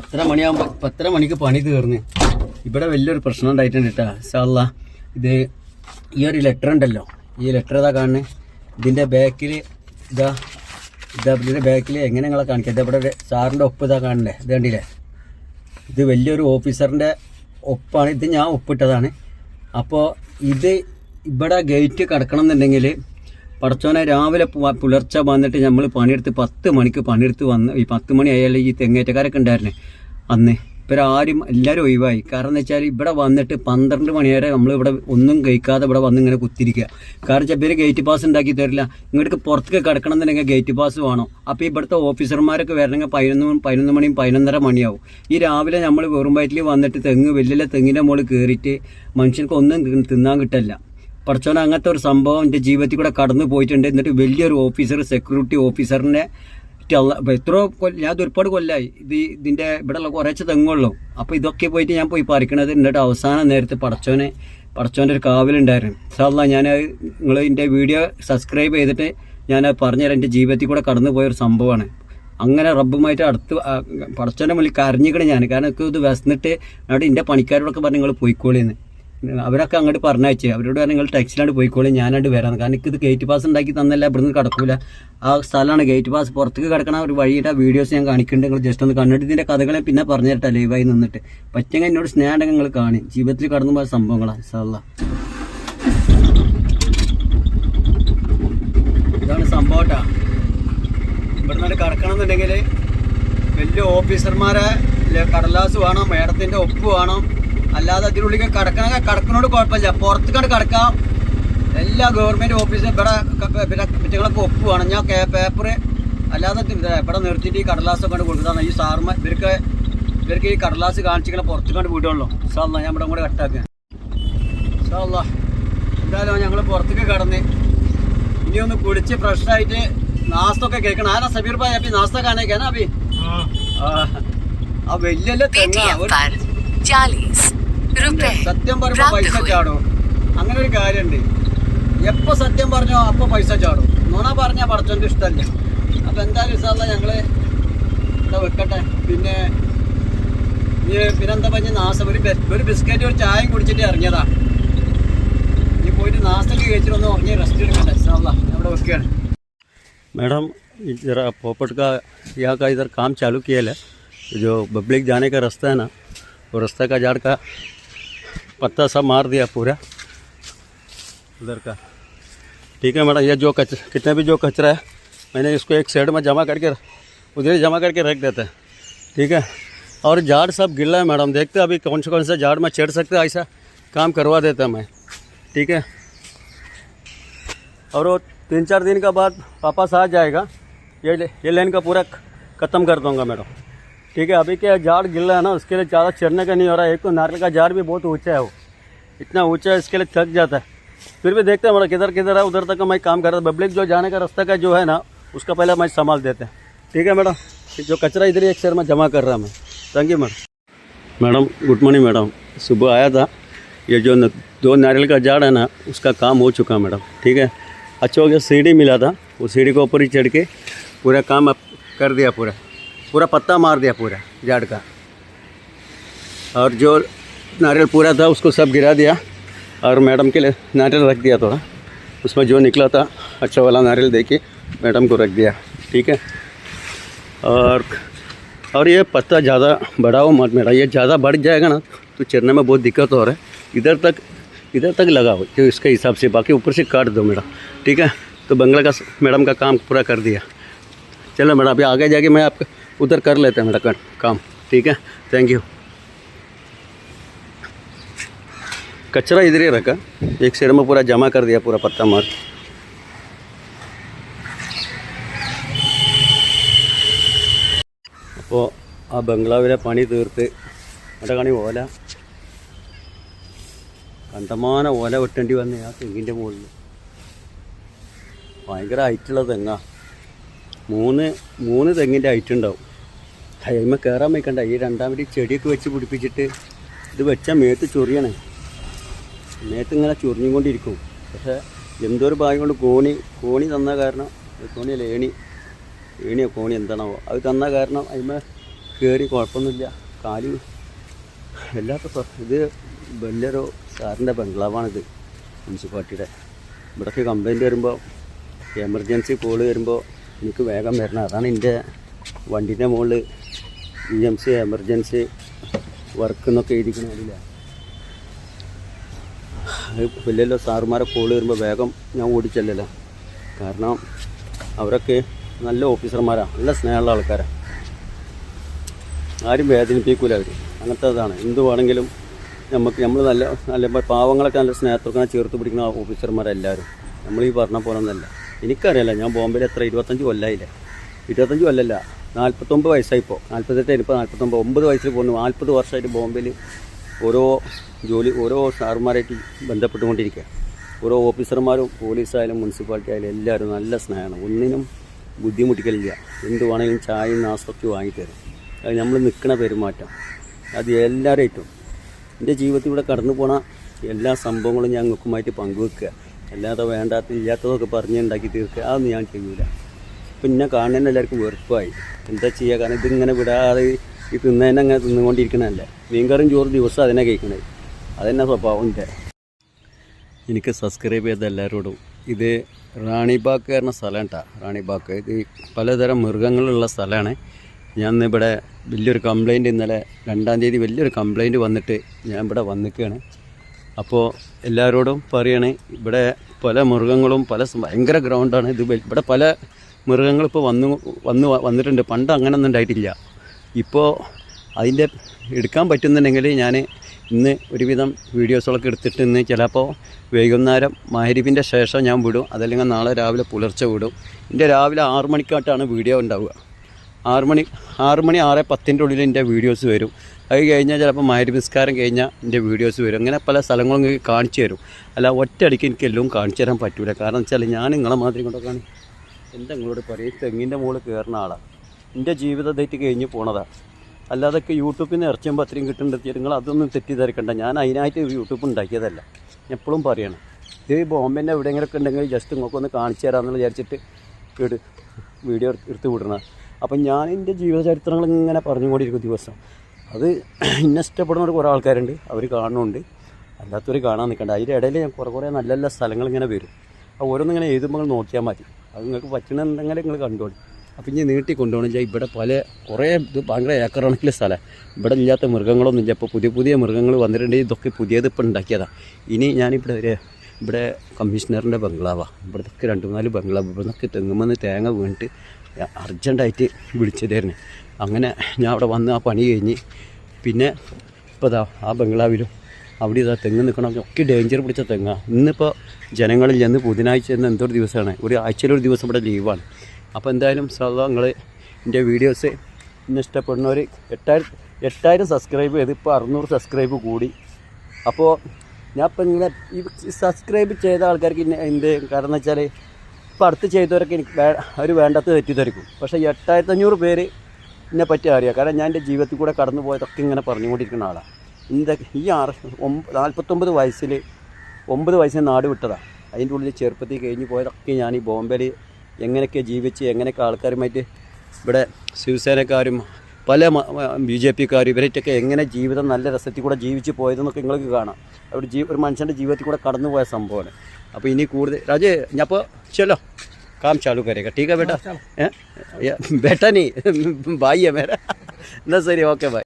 പത്തര മണിയാകുമ്പോൾ പത്തര മണിക്ക് പണി തീർന്ന്. ഇവിടെ വലിയൊരു പ്രശ്നം ഉണ്ടായിട്ടുണ്ട് കേട്ടോ സാല്ല ഇത് ഈ ഒരു ലെറ്റർ ഉണ്ടല്ലോ. ഈ ലെറ്റർ ഇതാ കാണുന്നത് ഇതിന്റെ ബാക്കിൽ ഇതാ ഇതാ ഇതിന്റെ ബാക്കിൽ എങ്ങനെ നിങ്ങളെ കാണിക്കുക ഇതാ ഇവിടെ സാറിന്റെ ഒപ്പ് ഇതാ കാണണ്ടേ ഇത് കണ്ടില്ലേ? ഇത് വലിയൊരു ഓഫീസറിന്റെ ഒപ്പാണ്. ഇത് ഞാൻ ഒപ്പിട്ടതാണ്. അപ്പോൾ ഇത് ഇവിടെ ഗേറ്റ് കിടക്കണം എന്നുണ്ടെങ്കിൽ പടച്ചോനെ രാവിലെ പുലർച്ചെ വന്നിട്ട് നമ്മൾ പണിയെടുത്ത് പത്ത് മണിക്ക് പണിയെടുത്ത് വന്ന് ഈ പത്ത് മണി ആയാലും ഈ തെങ്ങേറ്റക്കാരൊക്കെ ഉണ്ടായിരുന്നേ. അന്ന് ആരും എല്ലാവരും ഒഴിവായി. കാരണം എന്ന് വെച്ചാൽ ഇവിടെ വന്നിട്ട് പന്ത്രണ്ട് മണി വരെ നമ്മൾ ഇവിടെ ഒന്നും കഴിക്കാതെ ഇവിടെ വന്ന് ഇങ്ങനെ കുത്തിരിക്കുക കാരണം വെച്ചാൽ ഇവർ ഗേറ്റ് പാസ് ഉണ്ടാക്കി തരില്ല. ഇങ്ങോട്ട് പുറത്തേക്ക് കിടക്കണം എന്നുണ്ടെങ്കിൽ ഗേറ്റ് പാസ് വേണം. അപ്പോൾ ഇവിടുത്തെ ഓഫീസർമാരൊക്കെ വരണമെങ്കിൽ പതിനൊന്ന് പതിനൊന്ന് മണിയും പതിനൊന്നര മണിയാവും. ഈ രാവിലെ നമ്മൾ വെറും വയറ്റിൽ വന്നിട്ട് തെങ്ങ് വലിയ തെങ്ങിന്റെ മുകളിൽ കയറിയിട്ട് മനുഷ്യർക്ക് ഒന്നും തിന്നാൻ കിട്ടില്ല. പഠിച്ചോൻ അങ്ങനത്തെ ഒരു സംഭവം എന്റെ ജീവിതത്തിൽ കൂടെ കടന്നു പോയിട്ടുണ്ട്. എന്നിട്ട് വലിയൊരു ഓഫീസർ സെക്യൂരിറ്റി ഓഫീസറിനെ എത്രയോ കൊല്ല ഞാൻ ഒരുപാട് കൊല്ലായി. ഇത് ഇതിന്റെ ഇവിടെയുള്ള കുറച്ച് തെങ്ങുള്ളൂ. അപ്പോൾ ഇതൊക്കെ പോയിട്ട് ഞാൻ പോയി പറിക്കണത്. എന്നിട്ട് അവസാന നേരത്തെ പടച്ചോനെ പടച്ചോന്റെ ഒരു കാവലുണ്ടായിരുന്നു. സാറില്ല ഞാൻ നിങ്ങൾ എന്റെ വീഡിയോ സബ്സ്ക്രൈബ് ചെയ്തിട്ട് ഞാൻ പറഞ്ഞുതരാം. എന്റെ ജീവിതത്തിൽ കൂടെ കടന്നു പോയൊരു സംഭവമാണ്. അങ്ങനെ റബ്ബുമായിട്ട് അടുത്ത് പടച്ചോന്റെ മുന്നിൽ കരഞ്ഞിക്കണേ ഞാൻ. കാരണം ഇത് വിശന്നിട്ട് അവിടെ എന്റെ പണിക്കാരോടൊക്കെ പറഞ്ഞ് നിങ്ങൾ പോയിക്കോളിന്ന്. അവരൊക്കെ അങ്ങോട്ട് പറഞ്ഞയച്ചു. അവരോട് നിങ്ങൾ ടാക്സിലാണ്ട് പോയിക്കോളി ഞാനാണ്ട് വരാം കാരണം എനിക്കിത് ഗേറ്റ് പാസ് ഉണ്ടാക്കി തന്നല്ല ഇവിടുന്ന് കിടക്കൂല. ആ സ്ഥലമാണ് ഗേറ്റ് പാസ് പുറത്തേക്ക് കിടക്കണ ഒരു വഴിയുടെ വീഡിയോസ് ഞാൻ കാണിക്കുന്നുണ്ട്. നിങ്ങൾ ജസ്റ്റ് ഒന്ന് കണ്ടിട്ട് ഇതിന്റെ കഥകളെ പിന്നെ പറഞ്ഞു തരട്ടെ ലൈവായി നിന്നിട്ട്. പറ്റെങ്കിൽ എന്നോട് സ്നേഹം നിങ്ങൾ കാണി. ജീവിതത്തിൽ കടന്നു പോയ സംഭവങ്ങളാണ് സാല്ല ഇതാണ് സംഭവട്ടാ ഇവിടുന്ന് കിടക്കണം എന്നുണ്ടെങ്കിൽ വലിയ ഓഫീസർമാരെ കടലാസ് വേണം മേഡത്തിന്റെ ഒപ്പ് വേണം. അല്ലാതെ അതിനുള്ളിൽ കിടക്കണമെങ്കിൽ കിടക്കണോട് കുഴപ്പമില്ല. പുറത്തേക്കാണ് കിടക്കാം. എല്ലാ ഗവൺമെന്റ് ഓഫീസും ഇവിടെ പിന്നെ കുറ്റങ്ങളൊക്കെ ഒപ്പുവാണ് ഞാൻ പേപ്പർ അല്ലാതെ ഇവിടെ നിർത്തിയിട്ട് ഈ കടലാസ് കണ്ട് കൊടുക്കുന്നതാണ്. ഈ സാർമ ഇവർക്ക് ഇവർക്ക് ഈ കടലാസ് കാണിച്ചിങ്ങനെ പുറത്ത് കണ്ട് വിടുള്ളൂ സാറല്ല ഞാൻ ഇവിടെ കൂടെ കട്ടാക്കുക സാറല്ല എന്തായാലും ഞങ്ങൾ പുറത്തേക്ക് കടന്ന് ഇനി ഒന്ന് കുടിച്ച് ഫ്രഷായിട്ട് നാസ്തൊക്കെ കേൾക്കണം ആരാ സബീർ ഭായ് അപ്പി നാസ്ത കാണിക്കാനാ കേനാ അപ്പി ആ. വലിയ തെങ്ങ. ഒരു സത്യം പറയുമ്പോ
प्राप्त
പൈസ
हुए
ചാടും അങ്ങനെ ഒരു കാര്യമുണ്ട് എപ്പോ സത്യം പറഞ്ഞോ അപ്പൊ പൈസ ചാടും നുണ പറഞ്ഞാൽ പടച്ചോന്റെ ഇഷ്ടമല്ല അപ്പൊ എന്തായാലും ഇഷ്ടമല്ല ഞങ്ങള് ഇവിടെ വെക്കട്ടെ പിന്നെ ഈ പിന്നെന്താ പറഞ്ഞ നാസം ഒരു ബെ- ഒരു ബിസ്ക്കറ്റ് ഒരു ചായയും കുടിച്ചിട്ട് ഇറങ്ങിയതാ ഈ പോയിട്ട് നാസ്തൊക്കെ കഴിച്ചിട്ട് ഒന്ന് ഉറങ്ങി റെസ്റ്റ് എടുക്കട്ടെ ഇഷ്ടമല്ല ഞാൻ ഇവിടെ വെക്കുകയാണ് मैडम ज़रा पोपट का यहाँ का इधर काम चालू किया है जो पब्लिक जाने का रास्ता है ना वो रास्ता का झाड़ का पत्ता सब मार दिया पूरा। उधर का। ठीक है मैडम, ये जो कच, कितना भी जो कचरा है, मैंने इसको एक साइड में जमा करके उधर ही जमा करके रख देते हैं। ठीक है? और झाड़ सब गिला है मैडम, देखते हैं अभी कौन से कौन से झाड़ में चढ़ सकते ऐसा काम करवा देता मैं। ठीक है? और वो तीन चार दिन का बाद वापस आ जाएगा। ये ये लाइन का पूरा ख़त्म कर दूँगा मैडम। ठीक है अभी क्या झाड़ गिर है ना उसके लिए ज़्यादा चढ़ने का नहीं हो रहा है। एक तो नारियल का झाड़ भी बहुत ऊँचा है वो। इतना ऊँचा है इसके लिए थक जाता है। फिर भी देखते हैं मैडम किधर किधर है उधर तक मैं काम कर रहा था पब्लिक जो जाने का रास्ता का जो है ना उसका पहले मैं संभाल देते हैं। ठीक है मैडम? जो कचरा इधर ही एक शहर में जमा कर रहा मैं thank you madam. Madam good morning madam. सुबह आया था ये जो न, दो नारियल का झाड़ है ना उसका काम हो चुका है मैडम। ठीक है? अच्छा हो गया सीढ़ी मिला था वो सीढ़ी के ऊपर ही चढ़ के पूरा काम कर दिया पूरा। पूरा पत्ता मार दिया पूरा झाड़ का। और जो नारियल पूरा था, उसको सब गिरा दिया। और मैडम के लिए नारियल रख दिया थोड़ा। उसमें जो निकला था अच्छा वाला नारियल दे के मैडम को रख दिया, ठीक है? और और ये पत्ता ज़्यादा बड़ा हो मत मेरा, ये ज़्यादा बढ़ जाएगा ना तो चरने में बहुत दिक्कत हो रहा है। इधर तक इधर तक लगाओ जो इसके हिसाब से, बाकी ऊपर से काट दो मेरा, ठीक है? तो बंगला का मैडम का काम पूरा कर दिया। चलो मैडम, अभी आगे जाके मैं आपको उधर कर लेते हैं मेरा काम ठीक है थैंक यू कचरा इधर ही रखा एक साइड में पूरा जमा कर दिया पूरा पत्ता मार അപ്പോൾ ആ ബംഗ്ലാവിലെ പണി തീർത്ത് അവിടെ കാണി ഓല കണ്ടമാന ഓല വെട്ടേണ്ടി വന്ന് ആ തെങ്ങിൻ്റെ മുകളിൽ ഭയങ്കര ഹൈറ്റുള്ള തെങ്ങാ മൂന്ന് മൂന്ന് തെങ്ങിൻ്റെ ഹൈറ്റ് ഉണ്ടാവും അതിന്മേൽ കയറാൻ വയ്ക്കണ്ട. ഈ രണ്ടാമത് ചെടിയൊക്കെ വെച്ച് പിടിപ്പിച്ചിട്ട് ഇത് വെച്ചാൽ മേത്ത് ചൊറിയണേ. മേത്ത് ഇങ്ങനെ ചൊറിഞ്ഞുകൊണ്ടിരിക്കും. പക്ഷേ എന്തോ ഒരു ഭാഗ്യം കൊണ്ട് കോണി കോണി തന്ന കാരണം കോണിയല്ല ഏണി. ഏണിയോ കോണി എന്താണോ അത് തന്ന കാരണം അതിന്മേൽ കയറി കുഴപ്പമൊന്നുമില്ല. കാൽ വല്ലാത്ത ഇത് വലിയൊരു സാറിന്റെ ബംഗ്ലാവാണിത് മുനിസിപ്പാലിറ്റിയുടെ. ഇവിടേക്ക് കംപ്ലൈന്റ് വരുമ്പോൾ എമർജൻസി കോൾ വരുമ്പോൾ എനിക്ക് വേഗം വരണം. അതാണ് എന്റെ വണ്ടീന്റെ മുകളിൽ E M C emergency work എന്നൊക്കെ എഴുതിക്കണില്ല അത് വലിയ സാറുമാരെ കോൾ വരുമ്പോൾ വേഗം ഞാൻ ഓടിച്ചല്ലല്ലോ കാരണം അവരൊക്കെ നല്ല ഓഫീസർമാരാണ് നല്ല സ്നേഹമുള്ള ആൾക്കാരാണ് ആരും വേദനിപ്പിക്കൂല അവർ അങ്ങനത്തെ അതാണ് എന്ത് വേണമെങ്കിലും നമുക്ക് നമ്മൾ നല്ല നല്ല പാവങ്ങളൊക്കെ നല്ല സ്നേഹത്തൊക്കെ ചേർത്ത് പിടിക്കുന്ന ഓഫീസർമാരെല്ലാവരും നമ്മൾ ഈ പറഞ്ഞ പോലെ ഒന്നല്ല. എനിക്കറിയില്ല ഞാൻ ബോംബെയിൽ എത്ര ഇരുപത്തഞ്ച് കൊല്ലായില്ലേ? ഇരുപത്തഞ്ച് കൊല്ലല്ല. നാൽപ്പത്തൊമ്പത് വയസ്സായിപ്പോൾ നാൽപ്പത്തെട്ട് ഇപ്പോൾ നാൽപ്പത്തൊമ്പത് ഒമ്പത് വയസ്സിൽ പോകുന്നു. നാൽപ്പത് വർഷമായിട്ട് ബോംബെയിൽ ഓരോ ജോലി ഓരോ സാറുമാരായിട്ട് ബന്ധപ്പെട്ടുകൊണ്ടിരിക്കുക ഓരോ ഓഫീസർമാരും പോലീസായാലും മുനിസിപ്പാലിറ്റി ആയാലും എല്ലാവരും നല്ല സ്നേഹമാണ്. ഒന്നിനും ബുദ്ധിമുട്ടിക്കലില്ല. എന്ത് വേണമെങ്കിലും ചായയും നാസ്തൊക്കെ വാങ്ങിത്തരും. അത് നമ്മൾ നിൽക്കുന്ന പെരുമാറ്റം. അത് എല്ലാവരായിട്ടും എന്റെ ജീവിതത്തിൽ ഇവിടെ കടന്നു പോണ എല്ലാ സംഭവങ്ങളും ഞാൻ നിൽക്കുമായിട്ട് പങ്കുവെക്കുക. അല്ലാതെ വേണ്ടാത്ത ഇല്ലാത്തതൊക്കെ പറഞ്ഞ് ഉണ്ടാക്കി തീർക്കുക. അതൊന്നും ഞാൻ ചെയ്യൂല. പിന്നെ കാണുന്ന എല്ലാവർക്കും വെറുപ്പായി. എന്താ ചെയ്യുക കാരണം ഇതിങ്ങനെ വിടാതെ ഈ തിന്നതിനെ അങ്ങനെ തിന്നുകൊണ്ടിരിക്കണതല്ലേ? മീൻകറിയും ചോറ് ദിവസം അതിനെ കഴിക്കണത് അതെന്നെ സ്വഭാവം എനിക്ക് സബ്സ്ക്രൈബ് ചെയ്ത എല്ലാവരോടും ഇത് റാണിബാക്ക് പറഞ്ഞ സ്ഥലം കേട്ടോ ബാക്ക് ഇത് പലതരം മൃഗങ്ങളുള്ള സ്ഥലമാണ്. ഞാൻ ഇവിടെ വലിയൊരു കംപ്ലൈന്റ് ഇന്നലെ രണ്ടാം തീയതി വലിയൊരു കംപ്ലൈന്റ് വന്നിട്ട് ഞാൻ ഇവിടെ വന്നിക്കുകയാണ് അപ്പോൾ എല്ലാവരോടും പറയണേ ഇവിടെ പല മൃഗങ്ങളും പല ഭയങ്കര ഗ്രൗണ്ടാണ് ഇത് ഇവിടെ പല മൃഗങ്ങൾ ഇപ്പോൾ വന്നു വന്ന് വന്നിട്ടുണ്ട്. പണ്ട് അങ്ങനെയൊന്നും ഉണ്ടായിട്ടില്ല. ഇപ്പോൾ അതിന്റെ എടുക്കാൻ പറ്റുന്നുണ്ടെങ്കിൽ ഞാൻ ഇന്ന് ഒരുവിധം വീഡിയോസുകളൊക്കെ എടുത്തിട്ട് ഇന്ന് ചിലപ്പോൾ വൈകുന്നേരം മഹരിബിന്റെ ശേഷം ഞാൻ വിടും. അതല്ലെങ്കിൽ നാളെ രാവിലെ പുലർച്ചെ വിടും. എന്റെ രാവിലെ ആറ് മണിക്കാട്ടാണ് വീഡിയോ ഉണ്ടാവുക. ആറ് മണി ആറ് മണി ആറ് പത്തിന്റെ ഉള്ളിൽ എന്റെ വീഡിയോസ് വരും. അത് കഴിഞ്ഞാൽ ചിലപ്പോൾ മഹരിബിസ്കാരം കഴിഞ്ഞാൽ എന്റെ വീഡിയോസ് വരും. അങ്ങനെ പല സ്ഥലങ്ങളും കാണിച്ചു തരും. അല്ല ഒറ്റയടിക്ക് എനിക്ക് എല്ലാം കാണിച്ചു തരാൻ പറ്റൂല. കാരണം വെച്ചാൽ ഞാൻ നിങ്ങളെ മാതിരി കൊണ്ടൊക്കെ എന്താ നിങ്ങളോട് പറയും? തെങ്ങിന്റെ മുകളിൽ കയറുന്ന ആളാണ് എന്റെ ജീവിത ജീവിതത്തേറ്റ് കഴിഞ്ഞ് പോണതാണ് അല്ലാതൊക്കെ യൂട്യൂബിൽ നിന്ന് ഇറച്ചുമ്പോൾ അത്രയും കിട്ടുന്നുണ്ടെത്തി നിങ്ങൾ അതൊന്നും തെറ്റിദ്ധരിക്കണ്ട. ഞാൻ അതിനായിട്ട് യൂട്യൂബ് ഉണ്ടാക്കിയതല്ല. എപ്പോഴും പറയണം ഇത് ബോംബെന്റെ എവിടെയെങ്കിലുമൊക്കെ ഉണ്ടെങ്കിൽ ജസ്റ്റ് നിങ്ങൾക്കൊന്ന് കാണിച്ചു തരാമെന്ന് വിചാരിച്ചിട്ട് വീട് വീഡിയോ എടുത്ത് വിടണം അപ്പം ഞാൻ എന്റെ ജീവിതചരിത്രങ്ങൾ ഇങ്ങനെ പറഞ്ഞുകൊണ്ടിരിക്കും ദിവസം. അത് ഇന്നെ ഇഷ്ടപ്പെടുന്ന കുറേ ആൾക്കാരുണ്ട്. അവർ കാണുന്നുണ്ട് അല്ലാത്തവർ കാണാൻ നിൽക്കണ്ട അതിന്റെ ഇടയിൽ ഞാൻ കുറേ കുറേ നല്ല നല്ല സ്ഥലങ്ങൾ ഇങ്ങനെ വരും. ഓരോന്നിങ്ങനെ എഴുതുമ്പോൾ നോക്കിയാൽ മതി. അത് നിങ്ങൾക്ക് പറ്റണമെന്നുണ്ടെങ്കിൽ നിങ്ങൾ കണ്ടോളി. അപ്പം ഇനി നീട്ടി കൊണ്ടുപോകണമെന്ന് ഇവിടെ പല കുറേ ഇത് ഭയങ്കര ഏക്കർ കണക്കിലെ സ്ഥലം. ഇവിടെ ഇല്ലാത്ത മൃഗങ്ങളൊന്നും ഇല്ല. ഇപ്പോൾ പുതിയ പുതിയ മൃഗങ്ങൾ വന്നിട്ടുണ്ട്. ഇതൊക്കെ പുതിയത് ഇപ്പോൾ ഉണ്ടാക്കിയതാണ് ഇനി ഞാനിവിടെ ഒരു ഇവിടെ കമ്മീഷണറിന്റെ ബംഗ്ലാവാണ് ഇവിടത്തൊക്കെ രണ്ട് മൂന്നാൽ ബംഗ്ലാവ്. ഇവിടുന്നൊക്കെ തെങ്ങുമെന്ന് തേങ്ങ വീണിട്ട് അർജന്റായിട്ട് വിളിച്ചതായിരുന്നു. അങ്ങനെ ഞാൻ അവിടെ വന്ന് ആ പണി കഴിഞ്ഞ് പിന്നെ ഇപ്പോൾ ആ ബംഗ്ലാവിലും അവിടെ ഇതാ തെങ്ങ് നിൽക്കണമെങ്കിൽ ഒക്കെ ഡേഞ്ചർ പിടിച്ച തെങ്ങാണ് ഇന്നിപ്പോൾ ജനങ്ങളിൽ ചെന്ന് ബുധനാഴ്ച എന്ന് എന്തൊരു ദിവസമാണ്. ഒരു ആഴ്ചയിലൊരു ദിവസം ഇവിടെ ലീവാണ്. അപ്പോൾ എന്തായാലും സാധാ നിങ്ങൾ എന്റെ വീഡിയോസ് ഇന്ന് ഇഷ്ടപ്പെടുന്നവർ എട്ടായിരം എട്ടായിരം സബ്സ്ക്രൈബ് ചെയ്ത് ഇപ്പോൾ അറുന്നൂറ് സബ്സ്ക്രൈബ് കൂടി. അപ്പോൾ ഞാൻ ഇപ്പം ഇങ്ങനെ ഈ സബ്സ്ക്രൈബ് ചെയ്ത ആൾക്കാർക്ക് ഇന്ന എന്ത് കാരണം എന്ന് വെച്ചാൽ ഇപ്പോൾ അടുത്ത് ചെയ്തവരൊക്കെ എനിക്ക് വേ അവർ വേണ്ടാത്ത തെറ്റിദ്ധരിക്കും. പക്ഷേ എട്ടായിരത്തി അഞ്ഞൂറ് പേര് എന്നെ പറ്റി അറിയാം. കാരണം ഞാൻ എന്റെ ജീവിതത്തിൽ കൂടെ കടന്നു പോയതൊക്കെ ഇങ്ങനെ പറഞ്ഞുകൊണ്ടിരിക്കുന്ന ആളാണ് എന്താ ഈ ആറ് ഒമ്പ നാൽപ്പത്തൊമ്പത് വയസ്സിൽ ഒമ്പത് വയസ്സിൽ നാട് വിട്ടതാണ് അതിൻ്റെ ഉള്ളിൽ ചെറുപ്പത്തിൽ കഴിഞ്ഞ് പോയതൊക്കെ ഞാൻ ഈ ബോംബെയിൽ എങ്ങനെയൊക്കെ ജീവിച്ച് എങ്ങനെയൊക്കെ ആൾക്കാരുമായിട്ട് ഇവിടെ ശിവസേനക്കാരും പല ബി ജെ പിക്കാരും ഇവരായിട്ടൊക്കെ എങ്ങനെ ജീവിതം നല്ല രസത്തിൽ കൂടെ ജീവിച്ച് പോയതെന്നൊക്കെ നിങ്ങൾക്ക് കാണാം അവിടെ ജീ ഒരു മനുഷ്യൻ്റെ ജീവിതത്തിൽ കൂടെ കടന്നു പോയ സംഭവമാണ് അപ്പോൾ ഇനി കൂടുതൽ രാജേ ഞാൻ അപ്പോൾ ചലോ काम चालू करेगा ठीक है बेटा हैं? या- बेटा नहीं भाई है मेरा ना सर ओके भाई